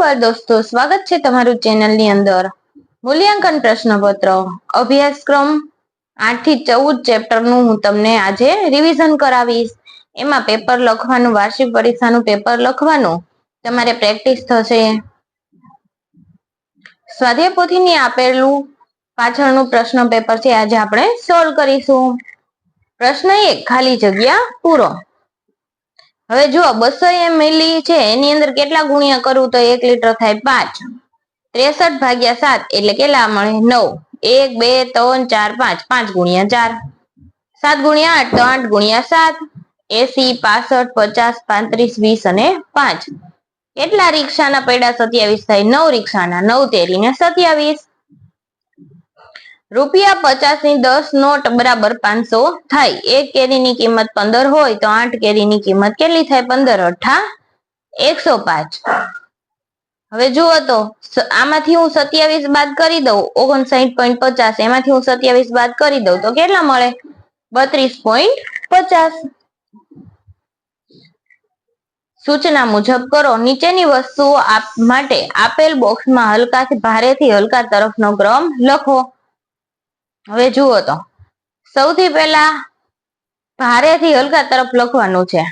નમસ્કાર દોસ્તો, સ્વાગત છે તમારું ચેનલની અંદર. મૂલ્યાંકન પ્રશ્નપત્ર, અભ્યાસક્રમ આઠથી ચૌદ ચેપ્ટરનું હું તમને આજે રિવિઝન કરાવીશ. એમાં પેપર લખવાનું, વાર્ષિક પરીક્ષાનું પેપર લખવાનું. તમારે પ્રેક્ટિસ થશે. સ્વાધ્યાય પોથીની આપેલું પાછળનું પ્રશ્ન પેપર છે, આજે આપણે સોલ્વ કરીશું. પ્રશ્ન એક, ખાલી જગ્યા પૂરો. હવે જુઓ બસો મિલી છે, એની અંદર કેટલા ગુણ્યા કરવું તો એક લીટર થાય પાંચ. ત્રેસઠ ભાગ્યા સાત એટલે કેટલા મળે? નવ. એક, બે, ત્રણ, ચાર, પાંચ. પાંચ ગુણ્યા ચાર. સાત ગુણ્યા આઠ તો આઠ ગુણ્યા સાત. એસી, પાસઠ, પચાસ, પાંત્રીસ, વીસ અને પાંચ. કેટલા રિક્ષાના પૈડા સત્યાવીસ થાય? નવ રિક્ષાના. નવ તેરી ને સત્યાવીસ. રૂપિયા પચાસની દસ નોટ બરાબર પાંચસો થાય. એક કેરીની કિંમત પંદર હોય તો આઠ કેરીની કિંમત કેટલી થાય? પંદર, અઠા, એકસો પાંચ. હવે જુઓ તો આમાંથી હું સત્યાવીસ બાદ કરી દઉં, ઓગણસાઠ પોઈન્ટ પચાસ, એમાંથી હું સત્યાવીસ બાદ કરી દઉં તો કેટલા મળે? બત્રીસ પોઈન્ટ પચાસ. સૂચના મુજબ કરો, નીચેની વસ્તુઓ માટે આપેલ બોક્સમાં હલકાથી ભારેથી હલકા તરફનો ક્રમ લખો. હવે જુઓ તો, સૌથી પહેલા ભારેથી હલકા તરફ લખવાનું છે.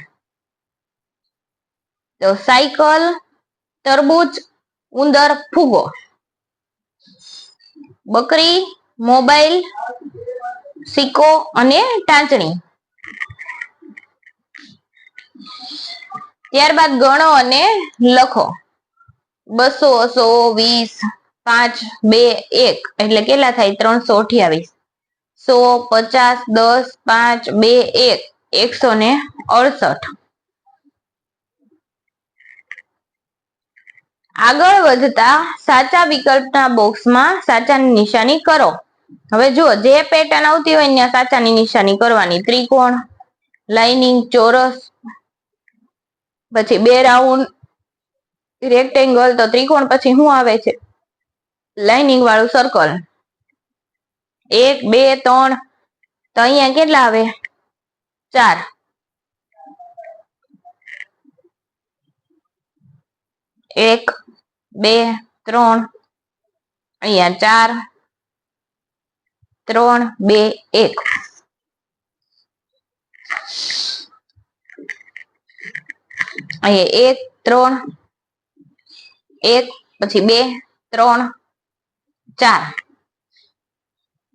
તો સાયકલ, તરબૂચ, ઉંદર, ફૂગો. બકરી, મોબાઈલ, સિક્કો અને ટાંચણી. ત્યારબાદ ગણો અને લખો. બસો, સો, વીસ પાંચ, બે, એક. એટલે કેટલા થાય? ત્રણસો અઠ્યાવીસ. સો પચાસ, દસ, પાંચ, બે, એક. એકસો ને અડસઠ. આગળ વધતા સાચા વિકલ્પના બોક્સમાં સાચાની નિશાની કરો. હવે જુઓ, જે પેટર્ન આવતી હોય ત્યાં સાચાની નિશાની કરવાની. ત્રિકોણ લાઇનિંગ ચોરસ, પછી બે રાઉન્ડ રેક્ટેંગલ તો ત્રિકોણ પછી શું આવે છે? લાઇનિંગ વાળું સર્કલ એક, બે, ત્રણ. તો અહીંયા કેટલા આવે? ચાર. એક, બે, ત્રણ. અહીંયા ચાર. ત્રણ, બે, એક. અહીંયા એક, ત્રણ. એક, પછી બે, ત્રણ. ચાર.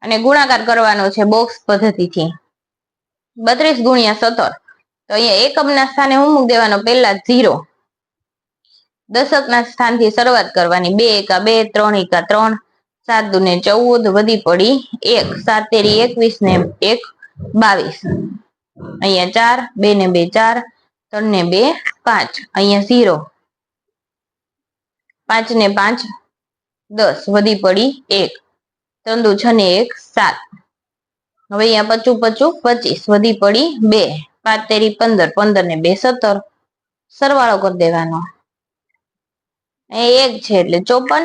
અને ગુણાકાર કરવાનો છે બોક્સ પદ્ધતિથી. બત્રીસ ગુણ્યા સત્તર. તો અહીંયા એકમના સ્થાને હું મૂકી દેવાનો પહેલા ઝીરો દશકના સ્થાનથી શરૂઆત કરવાની બે એકા બે, ત્રણ એકા ત્રણ, સાત દુને ચૌદ, વધી પડી એક. સાત તેરી એકવીસ ને એક બાવીસ. અહીંયા ચાર, બે ને બે ચાર, ત્રણ ને બે પાંચ. અહીંયા ઝીરો પાંચ ને પાંચ દસ, વધી પડી એક ત્રણ દુ છ ને એક, સાત. હવે અહીંયા પચું પચું પચીસ, વધી પડી બે, પાંચ તેરી પંદર પંદર ને બે સત્તર. સરવાળો કરી દેવાનો. એક છે એટલે ચોપન.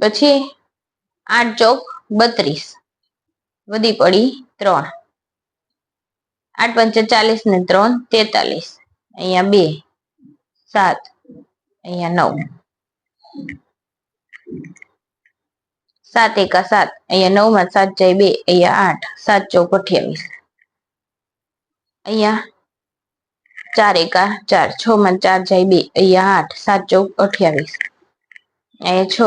પછી આઠ ચોક બત્રીસ, વધી પડી ત્રણ. આઠ પંચે ચાલીસ ને ત્રણ, તેતાલીસ. અહીંયા બે, સાત. અહીંયા નવ સાત એકા સાત અહીંયા નવમાં સાત જાય બે અહીંયા આઠ સાત ચોક અઠ્યાવીસ અહીંયા ચાર એકા ચાર છ માં ચાર જાય બે અહીંયા આઠ સાત ચોક અઠ્યાવીસ અહીંયા છ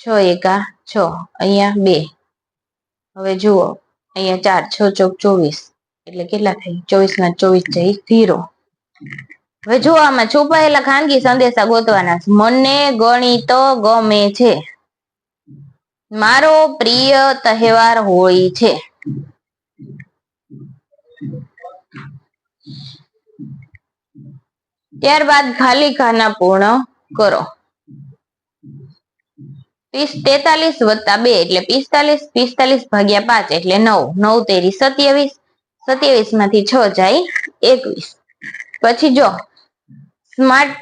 છ એકા છ અહીંયા બે હવે જુઓ અહીંયા ચાર છ ચોક ચોવીસ એટલે કેટલા થાય ચોવીસમાં ચોવીસ જાય ઝીરો હવે છુપાયેલા ખાનગી સંદેશા ગોતવાના મને ગણિત ગમે છે. મારો પ્રિય તહેવાર હોળી છે. ત્યારબાદ ખાલી ખાના પૂર્ણ કરો. તેતાલીસ વત્તા બે એટલે પિસ્તાલીસ પિસ્તાલીસ ભાગ્યા પાંચ એટલે નવ. નવ તેરી સત્યાવીસ સત્યાવીસમાંથી છ જાય એકવીસ. પછી જો સ્માર્ટ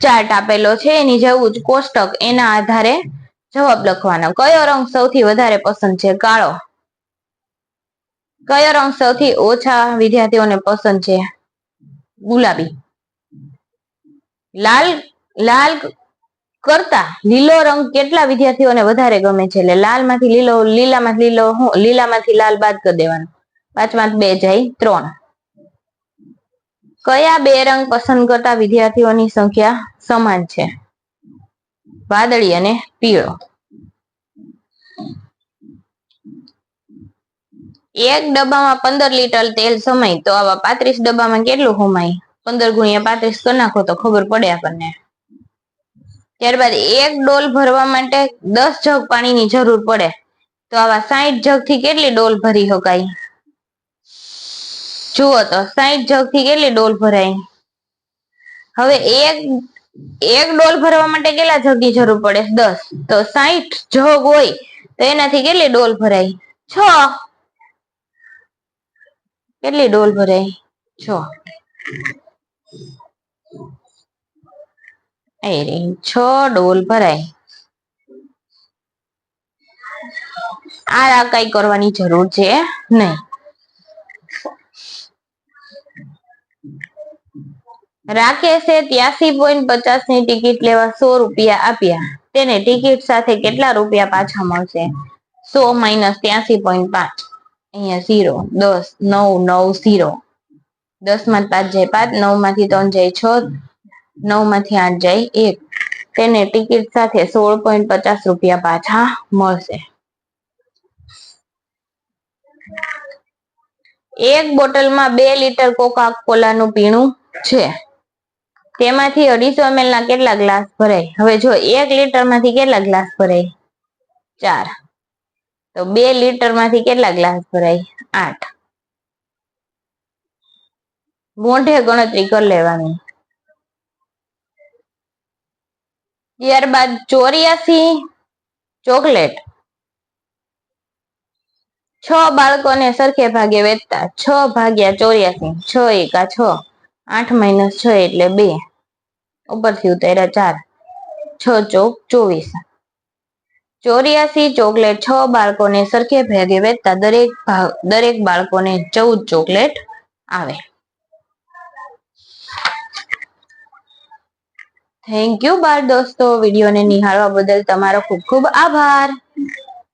ચાર્ટ આપેલો છે. એની જેવું જ કોષ્ટક. એના આધારે જવાબ લખવાનો. કયો રંગ સૌથી વધારે પસંદ છે? કાળો. કયો રંગ સૌથી ઓછા વિદ્યાર્થીઓને પસંદ છે? ગુલાબી. લાલ લાલ કરતા લીલો રંગ કેટલા વિદ્યાર્થીઓને વધારે ગમે છે? એટલે લાલમાંથી લીલો, લીલામાંથી લીલો લીલામાંથી લાલ બાદ કરી દેવાનો. પાંચમાં બે જાય ત્રણ. કયા બે રંગ પસંદ કરતા વિદ્યાર્થીઓની સંખ્યા સમાન છે? વાદળી અને પીળો. એક ડબ્બામાં પંદર લીટર તેલ સમાય તો આવા પાંત્રીસ ડબ્બામાં કેટલું હોમાય પંદર ગુણ્યા પાંત્રીસ કરી નાખો તો ખબર પડે આપણને. ત્યારબાદ એક ડોલ ભરવા માટે દસ જગ પાણીની જરૂર પડે. તો આવા સાહીઠ જગથી કેટલી ડોલ ભરી શકાય? જુઓ તો સાઈઠ જગથી કેટલી ડોલ ભરાય? હવે એક એક ડોલ ભરવા માટે કેટલા જગની જરૂર પડે? દસ. તો સાહીઠ જગ હોય તો એનાથી કેટલી ડોલ ભરાય? છ. કેટલી ડોલ ભરાય? છ. છ ડોલ ભરાય. આ કઈ કરવાની જરૂર છે નહીં. રાકેશે ત્યાસી પોઈન્ટ પચાસની ટિકિટ લેવા સો રૂપિયા આપ્યા. તેને ટિકિટ સાથે કેટલા રૂપિયા પાછા મળશે? સો માઇનસ ત્યાસી પોઈન્ટ પાંચ. અહીંયા ઝીરો દસ, નવ નવ ઝીરો દસમાં પાંચ જાય પાંચ નવમાંથી ત્રણ જાય છ નવમાંથી આઠ જાય એક. તેને ટિકિટ સાથે સોળ પોઈન્ટ પચાસ રૂપિયા પાછા મળશે. એક બોટલમાં બે લીટર કોકા કોલાનું પીણું છે. તેમાંથી અઢીસો એમએલ ના કેટલા ગ્લાસ ભરાય? હવે જો એક લીટરમાંથી કેટલા ગ્લાસ ભરાય? ચાર. તો બે લીટરમાંથી કેટલા ગ્લાસ ભરાય? આઠ. મોઢે ગણતરી કરી લેવાની. ત્યારબાદ ચોર્યાસી ચોકલેટ. છ બાળકોને સરખે ભાગે વેચતા છ ભાગ્યા ચોર્યાસી, છ એકા છ. આઠ માઇનસ છ એટલે બે. ઉપરથી ઉતાર્યા ચાર, છ ચોક ચોવીસ. ચોર્યાસી ચોકલેટ છ બાળકોને સરખે ભેગે વેચતા દરેક દરેક બાળકોને ચૌદ ચોકલેટ આવે. થેન્ક યુ બાળ દોસ્તો. વિડીયોને નિહાળવા બદલ તમારો ખૂબ ખૂબ આભાર.